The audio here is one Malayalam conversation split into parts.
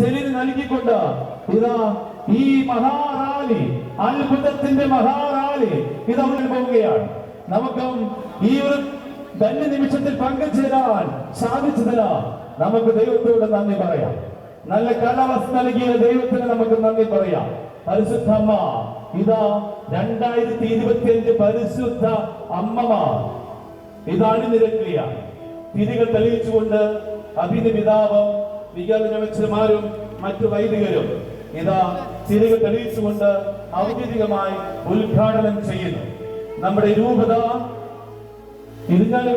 സെലിന് നൽകിക്കൊണ്ട് ഇതാ ഈ മഹാറാലി അത്ഭുതത്തിന്റെ മഹാറാലി ഇത് അവരിൽ പോവുകയാണ്. നമുക്കും ഈ ഒരു ധന്യ നിമിഷത്തിൽ പങ്കുചേരാൻ സാധിച്ചതിന് നമുക്ക് ദൈവത്തോട് നന്ദി പറയാം. നല്ല കാലാവസ്ഥ നൽകിയ ദൈവത്തിന് നമുക്ക് നന്ദി പറയാം. പരിശുദ്ധമ്മ ഇതാ രണ്ടായിരത്തി ഇരുപത്തിയഞ്ച് പരിശുദ്ധ അമ്മമാർ ഇതാണ് നിരക്കുക തിരികൾ തെളിയിച്ചുകൊണ്ട് അഭിന് പിതാവും വികാരജമച്ചന്മാരും മറ്റു വൈദികരും ഇതാ തിരികെ തെളിയിച്ചുകൊണ്ട് ഔദ്യോഗികമായി ഉദ്ഘാടനം ചെയ്യുന്നു. നമ്മുടെ രൂപത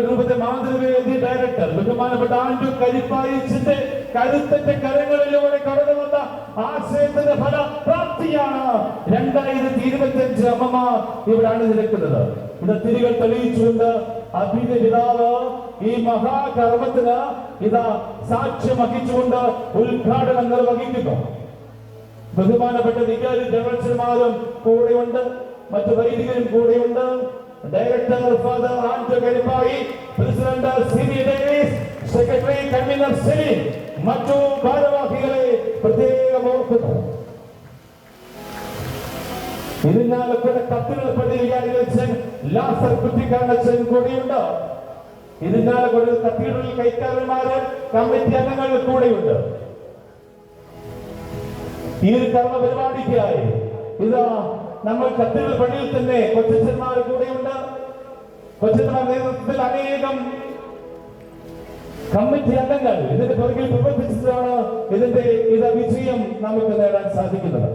രൂപത്തെ മാതൃവേദി ഡയറക്ടർ ബഹുമാനപ്പെട്ട ആൻഡു കരിപ്പായിച്ചിന്റെ കരുത്തറ്റ കരങ്ങളിലൂടെ കടന്നു വന്ന ആശയത്തിന്റെ ഫല പ്രാപ്തിയാണ് രണ്ടായിരത്തി ഇരുപത്തി അമ്മമാർ ഇവിടെ അണിനിരക്കുന്നത് ഇത് തിരികൾ തെളിയിച്ചുകൊണ്ട് അഭിന്റെ പിതാവ് ഈ മഹാകർമ്മത്തിന് ഇതാ സാക്ഷ്യം വഹിച്ചുകൊണ്ട് ഉദ്ഘാടനം നിർവഹിക്കുന്നു. ബഹുമാനപ്പെട്ട വികാരി ജനറൽസിന്മാരും കൂടെയുണ്ട്. മറ്റു വൈദികരും കൂടെയുണ്ട്. Director father Anto Karippayi president Cini Davis secretary convener Cini മറ്റു ഭാരവാഹികളെ പ്രത്യേകം ഓർക്കുന്നു. ഇരിഞ്ഞാലക്കുട കത്തിനപ്പള്ളി വികാരികളച്ഛൻ ലാസർ കുറ്റിക്കാരനച്ഛൻ കൂടെയുണ്ട്. ഇരിഞ്ഞാലക്കുട കത്തീഡ്രൽ കൈക്കാരന്മാര് കമ്മിറ്റി അംഗങ്ങൾ കൂടെയുണ്ട്. ഈ ഒരു പരിപാടിക്കായി ഇതാ നമ്മൾ കത്തുകൾ പള്ളിയിൽ തന്നെ കൊച്ചന്മാർ കൂടെയുണ്ട്. കൊച്ചന്മാർ നേതൃത്വത്തിൽ അനേകം കമ്മിറ്റി അംഗങ്ങൾ ഇതിന്റെ പുറകിൽ പ്രവർത്തിച്ചതാണ് ഇതിന്റെ ഇത് വിജയം നമുക്ക് നേടാൻ സാധിക്കുന്നത്.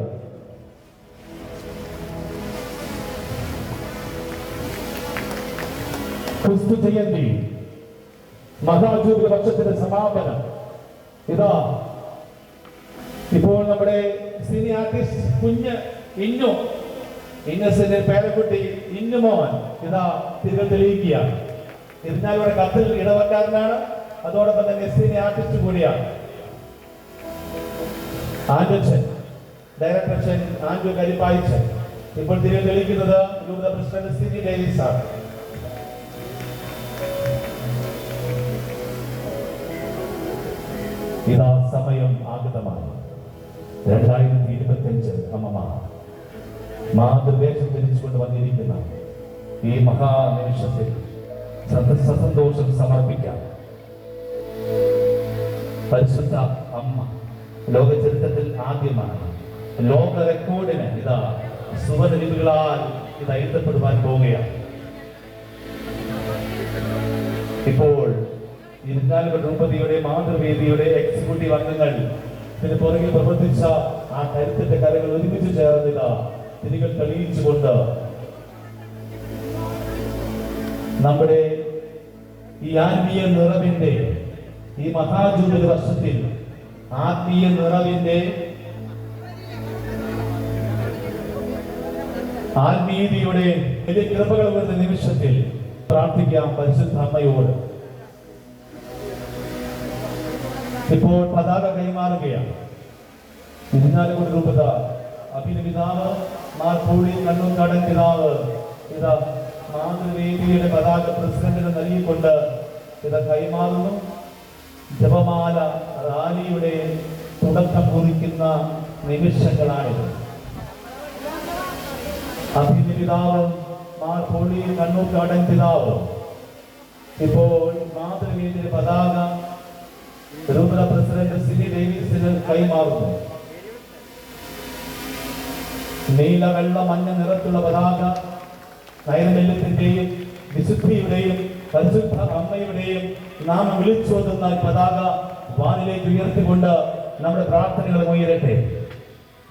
ക്രിസ്തു ജയന്തി മഹാജൂബിലി വർഷത്തിന്റെ സമാപനം. ഇതാ ഇപ്പോൾ നമ്മുടെ സിനി ആർട്ടിസ്റ്റ് കുഞ്ഞ് ഇന്നു. ഇന്നസിന്റെ പേരക്കുട്ടി ഇന്നുമോൻ ഇതാ തിരികെ തെളിയിക്കുകയാണ് ഇരുന്നാലൂടെ കത്തിൽ ഇടവക്കാരനാണ്. അതോടൊപ്പം തന്നെ സിനി ആർട്ടിസ്റ്റ് കൂടിയാണ്. ആൻഡച്ചൻ ഡയറക്ടർ ആഞ്ചു കരിപ്പായിച്ചൻ. ഇപ്പോൾ തിരികെ തെളിയിക്കുന്നത് പ്രസിഡന്റ് സിനി ഡേവിസ് ആണ് ഇതാ സമയം ആഗതമായി. രണ്ടായിരത്തി ഇരുപത്തി അഞ്ച് അമ്മമാർ മാതൃവേഷം ധരിച്ചുകൊണ്ട് വന്നിരിക്കുന്ന ഈ മഹാനിമിഷത്തിൽ സന്തോഷം സമർപ്പിക്കാം. പരിശുദ്ധ അമ്മ ലോക ചരിത്രത്തിൽ ആദ്യമാണ്. ലോക റെക്കോർഡിന് ഇതാ സുവർലിപികളാൽ ഇത് എഴുതപ്പെടുവാൻ പോവുകയാണ്. ഇപ്പോൾ ഇരുന്നാലുകൾ ഭൂപതിയുടെ മാതൃവേദിയുടെ എക്സിക്യൂട്ടീവ് അംഗങ്ങൾ ഇതിന് പുറകിൽ പ്രവർത്തിച്ച ആ കരുത്തിന്റെ കരകൾ ഒരുമിച്ച് ചേർന്നില്ല തിരികൾ തെളിയിച്ചുകൊണ്ട് നമ്മുടെ ഈ ആത്മീയ നിറവിന്റെ ഈ മഹാജൂബിലി വർഷത്തിൽ ആത്മീയ നിറവിന്റെ ആത്മീയതയുടെ വലിയ കൃപകൾ വരുന്ന നിമിഷത്തിൽ പ്രാർത്ഥിക്കാം പരിശുദ്ധ അമ്മയോട്. ഇപ്പോൾ പതാക കൈമാറുകയാണ്. ഇരുന്നാലുകൊണ്ട് രൂപത അഭിനപിതാവ് മാർപ്പൂടി കണ്ണൂർ കടൻ പിതാവ് ഇതാ മാതൃവേദിയുടെ പതാക പ്രസിഡന്റിന് നൽകിക്കൊണ്ട് ഇത് കൈമാറുന്നു. ജപമാല റാലിയുടെ തുടക്കം കുറിക്കുന്ന നിമിഷങ്ങളാണിത്. അഭിനപിതാവ് മാർപ്പൂടി കണ്ണൂർ കടൻ പിതാവ്. ഇപ്പോൾ മാതൃവേദിയുടെ പതാക രൂപത പ്രസിഡന്റ് സിനി ഡേവിസിന് കൈമാറുന്നു. നീല വെള്ള മഞ്ഞ നിറത്തുള്ള പതാക നൈർമല്യത്തിന്റെയും വിശുദ്ധിയുടെയും പരിശുദ്ധ അമ്മയുടെയും നാം വിളിച്ചോതുന്ന പതാക വാനിലേക്ക് ഉയർത്തിക്കൊണ്ട് നമ്മുടെ പ്രാർത്ഥനകൾ ഉയരട്ടെ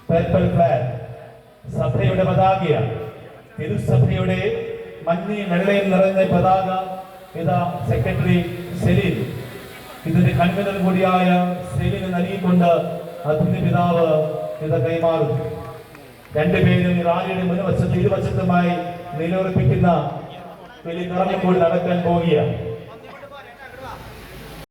പേപ്പൽ ഫ്ലാഗ് സഭയുടെ പതാകയാണ് തിരുസഭയുടെ മഞ്ഞയും വെള്ളയും നിറഞ്ഞ പതാക ഇതാ സെക്രട്ടറി സെലീൻ. ഇതിന്റെ കൺവീനർ കൂടിയായ സെലീന് നൽകിക്കൊണ്ട് അതിന്റെ പിതാവ് ഇത് കൈമാറും രണ്ടുപേരും റാലിയുടെ മുൻവശത്ത് ഇരുവശത്തുമായി നിലയുറപ്പിക്കുന്ന വലിയ നിറഞ്ഞപ്പോൾ നടക്കാൻ പോവുകയാണ്.